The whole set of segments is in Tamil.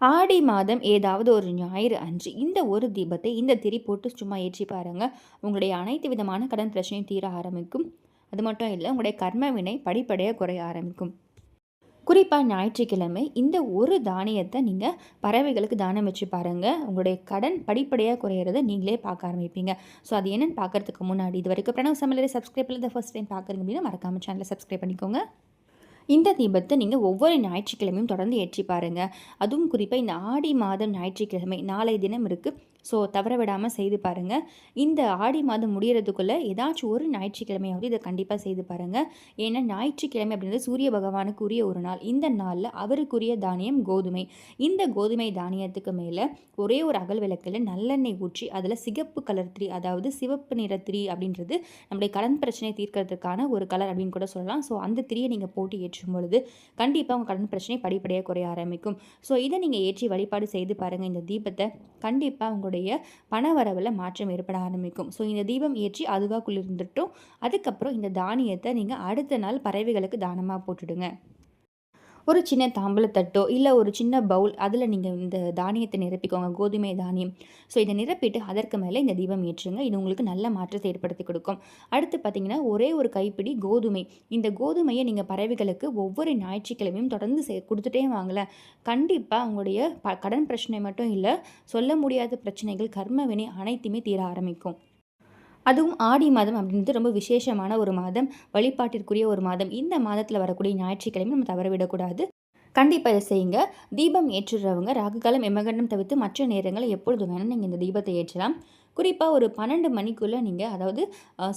ஆடி மாதம் ஏதாவது ஒரு ஞாயிறு அன்று இந்த ஒரு தீபத்தை இந்த திரி போட்டு சும்மா ஏற்றி பாருங்கள் உங்களுடைய அனைத்து விதமான கடன் பிரச்சனையும் தீர ஆரம்பிக்கும். அது மட்டும் இல்லை உங்களுடைய கர்மவினை படிப்படையாக குறைய ஆரம்பிக்கும். குறிப்பாக ஞாயிற்றுக்கிழமை இந்த ஒரு தானியத்தை நீங்கள் பறவைகளுக்கு தானம் வச்சு பாருங்கள் உங்களுடைய கடன் படிப்படியாக குறையிறத நீங்களே பார்க்க ஆரம்பிப்பீங்க. ஸோ அது என்னென்னு பார்க்குறதுக்கு முன்னாடி இது வரைக்கும் பிரணவ் சமையலரை சப்ஸ்கிரைப் பண்ணி ஃபஸ்ட் டைம் பார்க்குறீங்க அப்படின்னா மறக்காமல் சேனலை சப்ஸ்கிரைப் பண்ணிக்கோங்க. இந்த தீபத்தை நீங்கள் ஒவ்வொரு ஞாயிற்றுக்கிழமையும் தொடர்ந்து ஏற்றி பாருங்கள் அதுவும் குறிப்பாக இந்த ஆடி மாதம் ஞாயிற்றுக்கிழமை நாளை தினம் இருக்குது ஸோ தவற விடாமல் செய்து பாருங்கள் இந்த ஆடி மாதம் முடிகிறதுக்குள்ளே ஏதாச்சும் ஒரு ஞாயிற்றுக்கிழமையாவது இதை கண்டிப்பாக செய்து பாருங்கள் ஏன்னா ஞாயிற்றுக்கிழமை அப்படின்றது சூரிய பகவானுக்கு உரிய ஒரு நாள். இந்த நாளில் அவருக்குரிய தானியம் கோதுமை. இந்த கோதுமை தானியத்துக்கு மேலே ஒரே ஒரு அகல் விளக்கில் நல்லெண்ணெய் ஊற்றி அதில் சிகப்பு கலர் திரி அதாவது சிவப்பு நிற திரி அப்படின்றது நம்முடைய கடன் பிரச்சனை தீர்க்கிறதுக்கான ஒரு கலர் அப்படின்னு கூட சொல்லலாம். ஸோ அந்த திரியை நீங்கள் போட்டு ஏற்றும் பொழுது கண்டிப்பாக உங்கள் கடன் பிரச்சனை படிப்படியாக குறைய ஆரம்பிக்கும். ஸோ இதை நீங்கள் ஏற்றி வழிபாடு செய்து பாருங்கள் இந்த தீபத்தை கண்டிப்பாக உங்கள் உங்களுடைய பண வரவில் மாற்றம் ஏற்பட ஆரம்பிக்கும். ஸோ இந்த தீபம் ஏற்றி அதுவாக குளிர்ந்துட்டும் அதுக்கப்புறம் இந்த தானியத்தை நீங்கள் அடுத்த நாள் பறவைகளுக்கு தானமாக போட்டுடுங்க. ஒரு சின்ன தாம்பலத்தட்டோ இல்லை ஒரு சின்ன பவுல் அதில் நீங்கள் இந்த தானியத்தை நிரப்பிக்கோங்க கோதுமை தானியம். ஸோ இதை நிரப்பிட்டு அதற்கு மேலே இந்த தீபம் ஏற்றுங்க. இது உங்களுக்கு நல்ல மாற்றத்தை ஏற்படுத்தி கொடுக்கும். அடுத்து பார்த்தீங்கன்னா ஒரே ஒரு கைப்பிடி கோதுமை. இந்த கோதுமையை நீங்கள் பறவைகளுக்கு ஒவ்வொரு ஞாயிற்றுக்கிழமையும் தொடர்ந்து செய் கொடுத்துட்டே வாங்கலை. கண்டிப்பாக உங்களுடைய ப கடன் பிரச்சனை மட்டும் இல்லை சொல்ல முடியாத பிரச்சனைகள் கர்மவினை அனைத்துமே தீர ஆரம்பிக்கும். அதுவும் ஆடி மாதம் அப்படின்றது ரொம்ப விசேஷமான ஒரு மாதம் வழிபாட்டிற்குரிய ஒரு மாதம். இந்த மாதத்தில் வரக்கூடிய ஞாயிற்றுக்கிழமை நம்ம தவறவிடக்கூடாது. கண்டிப்பாக இதை செய்யுங்க. தீபம் ஏற்றுறவங்க ராகுகாலம் எமகண்டம் தவிர்த்து மற்ற நேரங்களில் எப்பொழுது வேணால் நீங்கள் இந்த தீபத்தை ஏற்றலாம். குறிப்பாக ஒரு பன்னெண்டு மணிக்குள்ளே நீங்கள் அதாவது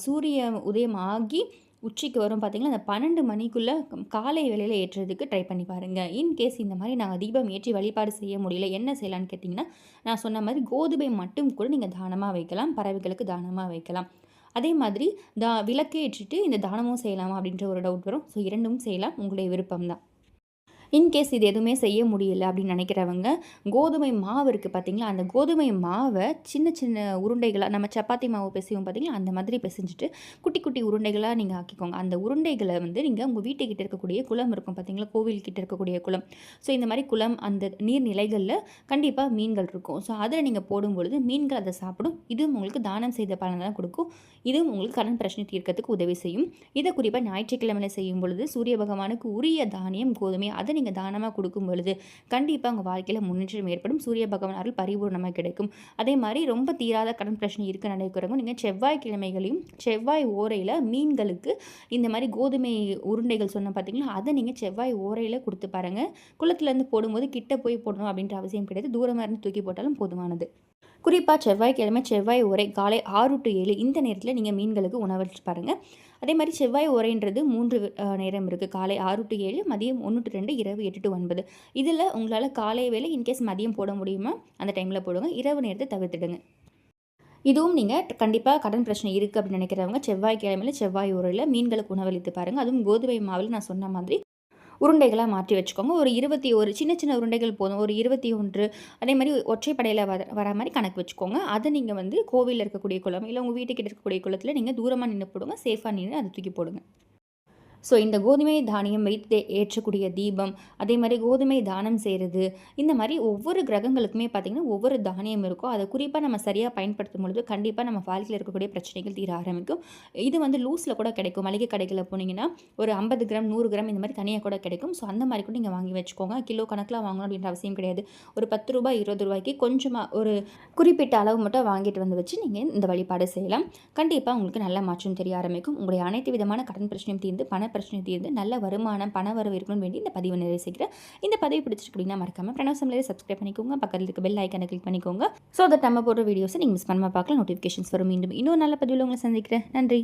சூரிய உதயம் ஆகி உச்சிக்கு வரும் பார்த்திங்கன்னா அந்த பன்னெண்டு மணிக்குள்ளே காலை வேலையில் ஏற்றுறதுக்கு ட்ரை பண்ணி பாருங்கள் இன்கேஸ் இந்த மாதிரி நாங்கள் தீபம் ஏற்றி வழிபாடு செய்ய முடியல என்ன செய்யலான்னு கேட்டிங்கன்னா நான் சொன்ன மாதிரி கோதுமை மட்டும் கூட நீங்கள் தானமாக வைக்கலாம் பறவைகளுக்கு தானமாக வைக்கலாம். அதே மாதிரி தா விளக்கேற்றிட்டு இந்த தானமும் செய்யலாமா அப்படின்ற ஒரு டவுட் வரும். ஸோ இரண்டும் செய்யலாம். உங்களுடைய விருப்பம் தான் இன்கேஸ் இது எதுவுமே செய்ய முடியல அப்படின்னு நினைக்கிறவங்க கோதுமை மாவு இருக்குது பார்த்தீங்களா அந்த கோதுமை மாவை சின்ன சின்ன உருண்டைகளாக நம்ம சப்பாத்தி மாவு பிசைவோம் பார்த்தீங்களா அந்த மாதிரி பிசைஞ்சிட்டு குட்டி குட்டி உருண்டைகளாக நீங்கள் ஆக்கிக்கோங்க. அந்த உருண்டைகளை வந்து நீங்கள் உங்கள் வீட்டுக்கிட்ட இருக்கக்கூடிய குளம் இருக்கும் பார்த்தீங்களா கோவில்கிட்ட இருக்கக்கூடிய குளம். ஸோ இந்த மாதிரி குளம் அந்த நீர்நிலைகளில் கண்டிப்பாக மீன்கள் இருக்கும். ஸோ அதில் நீங்கள் போடும்பொழுது மீன்கள் அதை சாப்பிடும். இதுவும் உங்களுக்கு தானம் செய்த பலனை தான் கொடுக்கும். இதுவும் உங்களுக்கு கடன் பிரச்சனை தீர்க்கறதுக்கு உதவி செய்யும். இதை குறிப்பாக ஞாயிற்றுக்கிழமையில் செய்யும் பொழுது சூரிய பகவானுக்கு உரிய தானியம் கோதுமை அதை நீங்கள் தானமாக கொடுக்கும் பொழுது கண்டிப்பாக உங்கள் வாழ்க்கையில் முன்னேற்றம் ஏற்படும். சூரிய பகவான் அருள் பரிபூர்ணமாக கிடைக்கும். அதே மாதிரி ரொம்ப தீராத கடன் பிரச்சனை இருக்க நினைக்கிறவங்க நீங்கள் செவ்வாய்க்கிழமைகளையும் செவ்வாய் ஓரையில் மீன்களுக்கு இந்த மாதிரி கோதுமை உருண்டைகள் சொன்ன பார்த்தீங்களா அதை நீங்கள் செவ்வாய் ஓரையில் கொடுத்து பாருங்கள் குளத்துலேருந்து போடும்போது கிட்ட போய் போடணும் அப்படின்ற அவசியம் கிடையாது. தூரமாக இருந்து தூக்கி போட்டாலும் போதுமானது. குறிப்பாக செவ்வாய்க்கிழமை செவ்வாய் உரை காலை ஆறு டு ஏழு இந்த நேரத்தில் நீங்கள் மீன்களுக்கு உணவளிச்சு பாருங்கள் அதே மாதிரி செவ்வாய் உரைன்றது மூன்று நேரம் இருக்குது காலை ஆறு டு ஏழு மதியம் ஒன்று டு ரெண்டு இரவு எட்டு டு ஒன்பது. இதில் உங்களால் காலை வேலை இன்கேஸ் மதியம் போட முடியுமா? அந்த டைமில் போடுங்க. இரவு நேரத்தை தவிர்த்துடுங்க. இதுவும் நீங்கள் கண்டிப்பாக கடன் பிரச்சனை இருக்குது அப்படின்னு நினைக்கிறவங்க செவ்வாய் கிழமையில் செவ்வாய் உரையில் மீன்களுக்கு உணவளித்து பாருங்கள் அதுவும் கோதுமை மாவில் நான் சொன்ன மாதிரி உருண்டைகளாக மாற்றி வச்சுக்கோங்க. ஒரு இருபத்தி ஒரு சின்ன சின்ன உருண்டைகள் போதும். ஒரு இருபத்தி ஒன்று அதே மாதிரி ஒற்றைப்படையில் வர வர மாதிரி கணக்கு வச்சுக்கோங்க. அதை நீங்கள் வந்து கோவிலில் இருக்கக்கூடிய குளம் இல்லை உங்கள் வீட்டுக்கிட்ட இருக்கக்கூடிய குளத்தில் நீங்கள் தூரமாக நின்று போடுங்க. சேஃபாக நின்று அதை தூக்கி போடுங்க. ஸோ இந்த கோதுமை தானியம் வைத்து ஏற்றக்கூடிய தீபம் அதே மாதிரி கோதுமை தானம் செய்கிறது இந்த மாதிரி ஒவ்வொரு கிரகங்களுக்குமே பார்த்திங்கன்னா ஒவ்வொரு தானியம் இருக்கும். அதை குறிப்பாக நம்ம சரியாக பயன்படுத்தும் பொழுது கண்டிப்பாக நம்ம வாழ்க்கையில் இருக்கக்கூடிய பிரச்சனைகள் தீர ஆரம்பிக்கும். இது வந்து லூஸில் கூட கிடைக்கும். மளிகை கடைகளில் போனீங்கன்னா ஒரு ஐம்பது கிராம் நூறு கிராம் இந்த மாதிரி தனியாக கூட கிடைக்கும். ஸோ அந்த மாதிரி கூட நீங்கள் வாங்கி வச்சுக்கோங்க. கிலோ கணக்கில் வாங்கணும் அப்படின்ற அவசியம் கிடையாது. ஒரு பத்து ரூபாய் இருபது ரூபாய்க்கு கொஞ்சமாக ஒரு குறிப்பிட்ட அளவு மட்டும் வாங்கிட்டு வந்து வச்சு நீங்கள் இந்த வழிபாடு செய்யலாம். கண்டிப்பாக உங்களுக்கு நல்ல மாற்றம் தெரிய ஆரம்பிக்கும். உங்களுடைய அனைத்து விதமான கடன் பிரச்சனையும் தீர்ந்து பண பிரச்சனை தீர்ந்து நல்ல வருமானம் பண வரவு இருக்கணும்னு வேண்டி இந்த பதிவை நிறைவு செய்கிறேன். இந்த பதிவு பிடிச்சிருக்கு அப்படின்னா மறக்காம பிரணவ் சம்லேயே சப்ஸ்கிரைப் பண்ணிக்கோங்க. பக்கத்தில் இருக்க பெல் ஐக்கனை கிளிக் பண்ணிக்கோங்க. ஸோ அதை நம்ம போடுற வீடியோஸை நீங்கள் மிஸ் பண்ணாமல் பார்க்கலாம். நோட்டிஃபிகேஷன்ஸ் வரும். மீண்டும் இன்னொரு நல்ல பதிவில் உங்களை சந்திக்கிறேன். நன்றி.